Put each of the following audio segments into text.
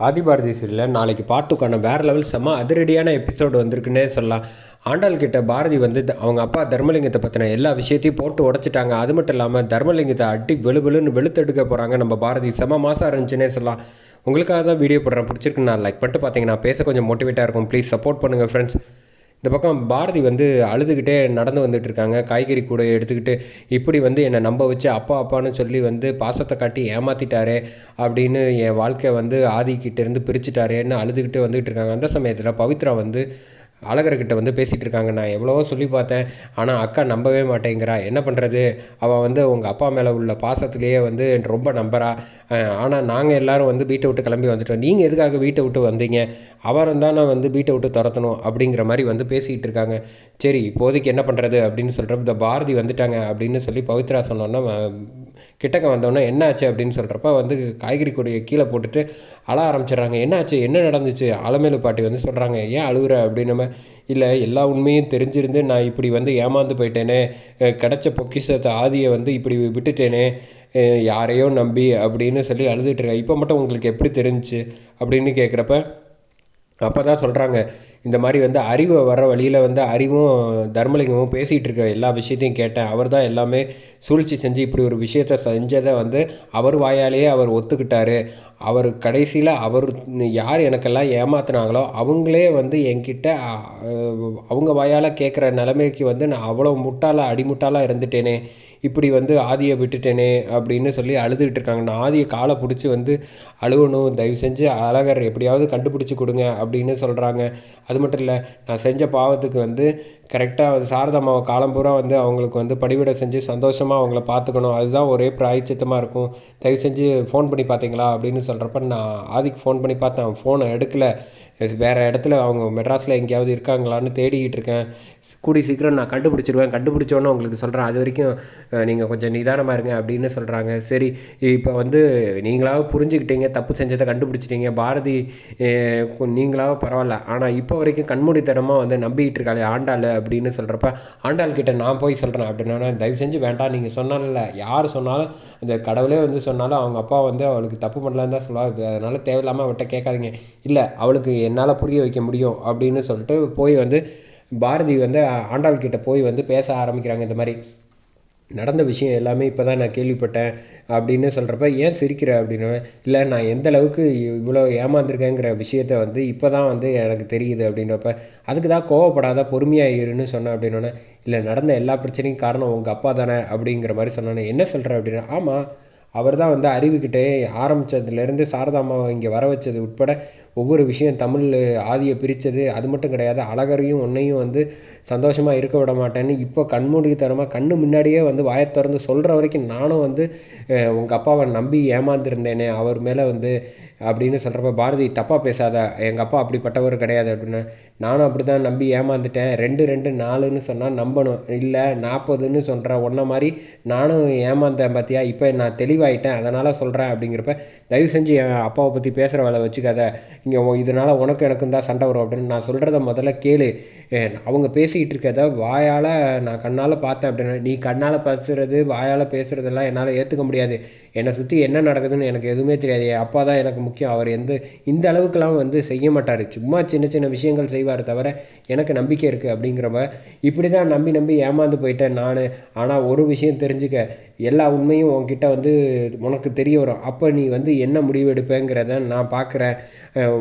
ஆதிபாரதி சீரியலில் நாளைக்கு பார்ட்டுக்கான வேறு லெவல் செம்ம அதிரடியான எபிசோடு வந்திருக்குன்னே சொல்லலாம். ஆண்டாள் கிட்ட பாரதி வந்து அவங்க அப்பா தர்மலிங்கத்தை பற்றின எல்லா விஷயத்தையும் போட்டு உடச்சிட்டாங்க. அது மட்டும் இல்லாமல் தர்மலிங்கத்தை அடி வெளுவெளுன்னு வெளுத்தெடுக்க போகிறாங்க நம்ம பாரதி செம மாதம் இருந்துச்சுன்னே சொல்லலாம். உங்களுக்காக தான் வீடியோ போடுறேன். பிடிச்சிருக்கு நான் லைக் பண்ணிட்டு பார்த்தீங்கன்னா பேச கொஞ்சம் மோட்டிவேட்டாக இருக்கும். ப்ளீஸ் சப்போர்ட் பண்ணுங்கள் ஃப்ரெண்ட்ஸ் இந்த பக்கம் பாரதி வந்து அழுதுகிட்டே நடந்து வந்துட்டு இருக்காங்க. காய்கறி கூட எடுத்துக்கிட்டு இப்படி வந்து என்னை நம்ப வச்சு அப்பா அப்பான்னு சொல்லி வந்து பாசத்தை காட்டி ஏமாத்திட்டாரே அப்படின்னு என் வாழ்க்கை வந்து ஆதிக்கிட்டேருந்து பிரிச்சுட்டாரேன்னு அழுதுகிட்டு வந்துகிட்டு இருக்காங்க. அந்த சமயத்தில் பவித்ரா வந்து அழகர்கிட்ட வந்து பேசிகிட்டு இருக்காங்க. நான் எவ்வளவோ சொல்லி பார்த்தேன். ஆனால் அக்கா நம்பவே மாட்டேங்கிறா. என்ன பண்ணுறது அவள் வந்து உங்கள் அப்பா மேலே உள்ள பாசத்திலேயே வந்து ரொம்ப நம்புறா. ஆனால் நாங்கள் எல்லாரும் வந்து வீட்டை விட்டு கிளம்பி வந்துட்டோம். நீங்கள் எதுக்காக வீட்டை விட்டு வந்தீங்க? அவரும் தானே வந்து வீட்டை விட்டு துரத்தணும் அப்படிங்கிற மாதிரி வந்து பேசிகிட்டு இருக்காங்க. சரி இப்போதைக்கு என்ன பண்ணுறது அப்படின்னு சொல்கிறப்ப இந்த பாரதி வந்துட்டாங்க அப்படின்னு சொல்லி பவித்ரா சொன்னோன்னா கிட்டக்க வந்தோடனே என்னாச்சு அப்படின்னு சொல்கிறப்ப வந்து காய்கறி கொடியை கீழே போட்டுட்டு அழ ஆரம்பிச்சிடுறாங்க. என்னாச்சு? என்ன நடந்துச்சு? அலமேலு பாட்டி வந்து சொல்கிறாங்க ஏன் அழுகுற அப்படின்னு இல்லை எல்லா உண்மையும் தெரிஞ்சிருந்து நான் இப்படி வந்து ஏமாந்து போயிட்டேனே. கிடச்ச பொக்கிஷத்தை ஆதியை வந்து இப்படி விட்டுட்டேனே. யாரையோ நம்பி அப்படின்னு சொல்லி அழுதுட்டுருக்கேன் இப்போ மட்டும் உங்களுக்கு எப்படி தெரிஞ்சிச்சு அப்படின்னு கேட்குறப்ப அப்போ தான் சொல்கிறாங்க இந்த மாதிரி வந்து அறிவு வர வழியில் வந்து அறிவும் தர்மலிங்கமும் பேசிகிட்டு இருக்க எல்லா விஷயத்தையும் கேட்டேன். அவர் தான் எல்லாமே சூழ்ச்சி செஞ்சு இப்படி ஒரு விஷயத்த செஞ்சதை வந்து அவர் வாயாலேயே அவர் ஒத்துக்கிட்டாரு. அவர் கடைசியில் அவர் யார் எனக்கெல்லாம் ஏமாத்துனாங்களோ அவங்களே வந்து என்கிட்ட அவங்க வாயால் கேட்குற நிலைமைக்கு வந்து நான் அவ்வளோ முட்டாளாக அடிமுட்டாளாக இருந்துட்டேனே இப்படி வந்து ஆதியை விட்டுட்டேனே அப்படின்னு சொல்லி அழுதுகிட்டு இருக்காங்க. நான் ஆதியை காலை பிடிச்சி வந்து அழுவணும் தயவு செஞ்சு அழகர் எப்படியாவது கண்டுபிடிச்சி கொடுங்க அப்படின்னு சொல்கிறாங்க அது மட்டும் இல்லை நான் செஞ்ச பாவத்துக்கு வந்து கரெக்டாக வந்து சாரதாமாவை காலம்பூரா வந்து அவங்களுக்கு வந்து பணிவிட செஞ்சு சந்தோஷமாக அவங்கள பார்த்துக்கணும். அதுதான் ஒரே பிராய்ச்சித்தமாக இருக்கும். தயவு செஞ்சு ஃபோன் பண்ணி பார்த்தீங்களா அப்படின்னு சொல்கிறப்ப நான் ஆதிக்கு ஃபோன் பண்ணி பார்த்தேன். அவன் ஃபோனை எடுக்கல. வேறு இடத்துல அவங்க மெட்ராஸில் எங்கேயாவது இருக்காங்களான்னு தேடிக்கிட்டு இருக்கேன். கூடி சீக்கிரம் நான் கண்டுபிடிச்சிருவேன். கண்டுபிடிச்சோன்னே உங்களுக்கு சொல்கிறேன் அது வரைக்கும் நீங்கள் கொஞ்சம் நிதானமாக இருங்க அப்படின்னு சொல்கிறாங்க சரி இப்போ வந்து நீங்களாக புரிஞ்சுக்கிட்டீங்க. தப்பு செஞ்சதை கண்டுபிடிச்சிட்டீங்க. பாரதி நீங்களாக பரவாயில்ல. ஆனால் இப்போ வரைக்கும் கண்மூடித்தனமாக வந்து நம்பிக்கிட்டு இருக்காளே ஆண்டாள் அப்படின்னு சொல்கிறப்ப ஆண்டாள் கிட்ட நான் போய் சொல்கிறேன் அப்படின்னா தயவு செஞ்சு வேண்டாம் நீங்கள் சொன்னால யார் சொன்னாலும் அந்த கடவுளே வந்து சொன்னாலும் அவங்க அப்பா வந்து அவளுக்கு தப்பு பண்ணலான்னு தான் சொல்லுவாள் அதனால் தேவையில்லாமல் அவட்ட கேட்காதீங்க. இல்லை அவளுக்கு என்னால் புரிய வைக்க முடியும் அப்படின்னு சொல்லிட்டு போய் வந்து பாரதி வந்து ஆண்டாள் கிட்ட போய் வந்து பேச ஆரம்பிக்கிறாங்க இந்த மாதிரி. நடந்த விஷயம் எல்லாமே இப்போ தான் நான் கேள்விப்பட்டேன் அப்படின்னு சொல்கிறப்ப ஏன் சிரிக்கிற? அப்படின்னு. இல்லை நான் எந்த அளவுக்கு இவ்வளோ ஏமாந்துருக்கேங்கிற விஷயத்த வந்து இப்போ தான் வந்து எனக்கு தெரியுது. அப்படின்றப்ப அதுக்கு தான் கோவப்படாத பொறுமையாக இருன்னு சொன்னேன் அப்படின்னோடனே இல்லை நடந்த எல்லா பிரச்சனையும் காரணம் உங்கள் அப்பா தானே? அப்படிங்கிற மாதிரி சொன்னோன்னே என்ன சொல்கிற அப்படின்னா. ஆமாம் அவர் தான் வந்து அறிவுக்கிட்டே ஆரம்பித்ததுலேருந்து சாரதாமாவை இங்கே வர வச்சது உட்பட ஒவ்வொரு விஷயம் தமிழ் ஆதியை பிரித்தது அது மட்டும் கிடையாது. அழகரையும் உன்னையும் வந்து சந்தோஷமாக இருக்க விட மாட்டேன்னு இப்போ கண்மூடித்தனமாக கண்ணு முன்னாடியே வந்து வாயை திறந்து சொல்கிற வரைக்கும் நானும் வந்து உங்கள் அப்பாவை நம்பி ஏமாந்துருந்தேனே. அவர் மேலே வந்து அப்படின்னு சொல்கிறப்ப பாரதி தப்பாக பேசாத. எங்கள் அப்பா அப்படிப்பட்டவர் கிடையாது அப்படின்னு. நானும் அப்படி தான் நம்பி ஏமாந்துட்டேன். ரெண்டு ரெண்டு நாலுன்னு சொன்னால் நம்பணும். இல்லை நாற்பதுன்னு சொல்கிறேன் ஒன்றை மாதிரி நானும் ஏமாந்தேன் பார்த்தியா இப்போ நான் தெளிவாயிட்டேன். அதனால் சொல்கிறேன் அப்படிங்கிறப்ப தயவு செஞ்சு என் அப்பாவை பற்றி பேசுகிற வேலை வச்சுக்காத. இங்கே இதனால் உனக்கு எனக்கும் தான் சண்டை வரும் அப்படின்னு நான் சொல்கிறத முதல்ல கேளு. அவங்க பேசிக்கிட்டு இருக்கிறத வாயால் நான் கண்ணால் பார்த்தேன் அப்படின்னு. நீ கண்ணால் பேசுகிறது வாயால் பேசுகிறதெல்லாம் என்னால் ஏற்றுக்க முடியாது. என்னை சுற்றி என்ன நடக்குதுன்னு எனக்கு எதுவுமே தெரியாது. என் அப்பா தான் எனக்கு முக்கியம். அவர் எந்த இந்த அளவுக்குலாம் வந்து செய்ய மாட்டார். சும்மா சின்ன சின்ன விஷயங்கள் செய்வார் தவிர எனக்கு நம்பிக்கை இருக்குது அப்படிங்கிறப்ப இப்படி தான் நம்பி நம்பி ஏமாந்து போயிட்டேன் நான். ஆனால் ஒரு விஷயம் தெரிஞ்சுக்க எல்லா உண்மையும் உன்கிட்ட வந்து உனக்கு தெரிய வரும். அப்போ நீ வந்து என்ன முடிவு எடுப்பேங்கிறத நான் பார்க்குறேன்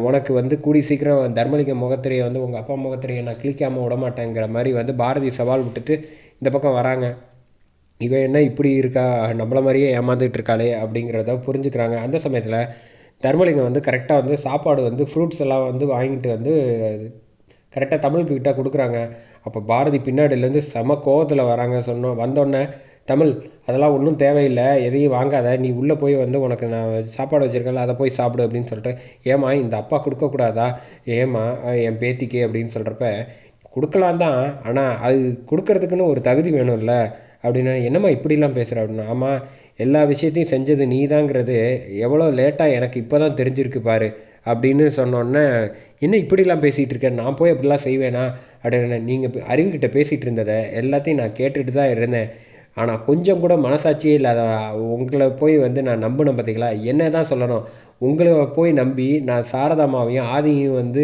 உனக்கு வந்து கூடி சீக்கிரம் தர்மலிங்க முகத்திரையை வந்து உங்கள் அப்பா முகத்திரையை நான் கிளிக்காமல் விட மாட்டேங்கிற மாதிரி வந்து பாரதி சவால் விட்டுட்டு இந்த பக்கம் வராங்க. இவன் என்ன இப்படி இருக்கா? நம்மள மாதிரியே ஏமாந்துட்டு இருக்காளே அப்படிங்கிறத புரிஞ்சுக்கிறாங்க. அந்த சமயத்தில் தர்மலிங்கம் வந்து கரெக்டாக வந்து சாப்பாடு வந்து ஃப்ரூட்ஸ் எல்லாம் வந்து வாங்கிட்டு வந்து கரெக்டாக தமிழுக்கு கிட்ட கொடுக்குறாங்க. அப்போ பாரதி பின்னாடிலேருந்து செம கோவத்தில் வராங்க சொன்னோம் வந்தோடனே தமிழ் அதெல்லாம் ஒன்றும் தேவையில்லை. எதையும் வாங்காத. நீ உள்ளே போய் வந்து உனக்கு நான் சாப்பாடு வச்சுருக்கேன்ல அதை போய் சாப்பிடு அப்படின்னு சொல்லிட்டு ஏம்மா இந்த அப்பா கொடுக்கக்கூடாதா ஏம்மா என் பேத்திக்கு அப்படின்னு சொல்கிறப்ப கொடுக்கலாம் தான். ஆனால் அது கொடுக்கறதுக்குன்னு ஒரு தகுதி வேணும்ல. அப்படின்னா என்னம்மா இப்படிலாம் பேசுகிற அப்படின்னா ஆமாம் எல்லா விஷயத்தையும் செஞ்சது நீதாங்கிறது எவ்வளோ லேட்டாக எனக்கு இப்போ தான் தெரிஞ்சிருக்கு பாரு அப்படின்னு சொன்னோன்னே என்ன இப்படிலாம் பேசிகிட்டு இருக்கேன் நான் போய் அப்படிலாம் செய்வேனா? அப்படின்னு நீங்கள் அறிவுக்கிட்ட பேசிகிட்டு இருந்ததை எல்லாத்தையும் நான் கேட்டுட்டு தான் இருந்தேன். ஆனால் கொஞ்சம் கூட மனசாட்சியே இல்லாத உங்களை போய் வந்து நான் நம்பினேன் பார்த்தீங்களா என்ன தான் சொல்லணும். உங்களை போய் நம்பி நான் சாரதாமாவையும் ஆதியும் வந்து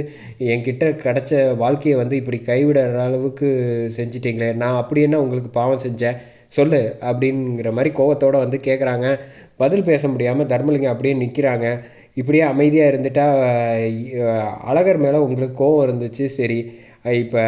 என்கிட்ட கிடச்ச வாழ்க்கையை வந்து இப்படி கைவிடுற அளவுக்கு செஞ்சிட்டிங்களே. நான் அப்படி என்ன உங்களுக்கு பாவம் செஞ்சேன்? சொல்லு அப்படிங்கிற மாதிரி கோவத்தோடு வந்து கேட்குறாங்க பதில் பேச முடியாமல் தர்மலிங்கம் அப்படியே நிற்கிறாங்க இப்படியே அமைதியாக இருந்துட்டா அழகர் மேலே உங்களுக்கு கோவம் இருந்துச்சு. சரி. இப்போ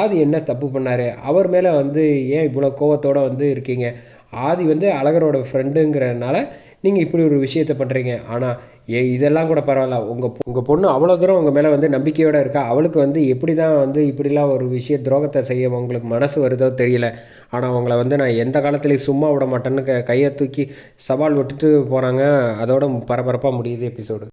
ஆதி என்ன தப்பு பண்ணார்? அவர் மேலே வந்து ஏன் இவ்வளோ கோவத்தோடு வந்து இருக்கீங்க? ஆதி வந்து அழகரோட ஃப்ரெண்டுங்கிறனால நீங்கள் இப்படி ஒரு விஷயத்த பண்ணுறீங்க ஆனால் ஏ இதெல்லாம் கூட பரவாயில்ல. உங்கள் உங்கள் பொண்ணு அவ்வளோ தூரம் உங்கள் மேலே வந்து நம்பிக்கையோடு இருக்கா? அவளுக்கு வந்து எப்படி தான் வந்து இப்படிலாம் ஒரு விஷய துரோகத்தை செய்ய உங்களுக்கு மனசு வருதோ தெரியல. ஆனால் அவங்கள வந்து நான் எந்த காலத்துலேயும் சும்மா விட மாட்டேன்னு க கையை தூக்கி சவால் விட்டுட்டு போகிறாங்க அதோட பரபரப்பாக முடியுது எபிசோடு